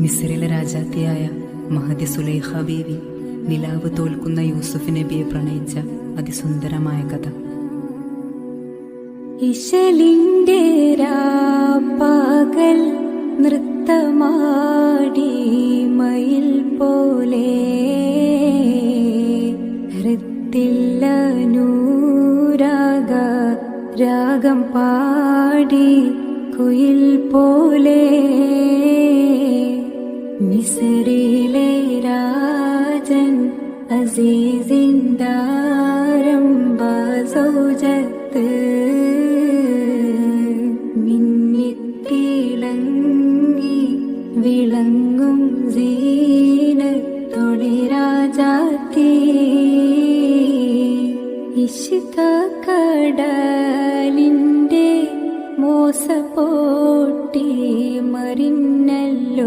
മിസ്രിലെ രാജാത്തിയായ മഹദി സുലൈഹ ബീവി നിലാവ് തോൽക്കുന്ന യൂസുഫ് നബിയെ പ്രണയിച്ച അതിസുന്ദരമായ കഥ. ഇശലിന്റെ പകൽ നൃത്തമാടി മയിൽ പോലെ ഹൃത്തില്ല നൂരാഗ രാഗം പാടി കുയിൽ പോലെ മിസറിലെ രാജൻ അസീസിന്ദാരംബ സൗജത്ത് മിന്നിത്തിളങ്ങി വിളങ്ങും സീനത്തൊളി രാജാത്തി. ഇഷ്ക കടലിന്റെ മോസപോട്ടി മറിഞ്ഞ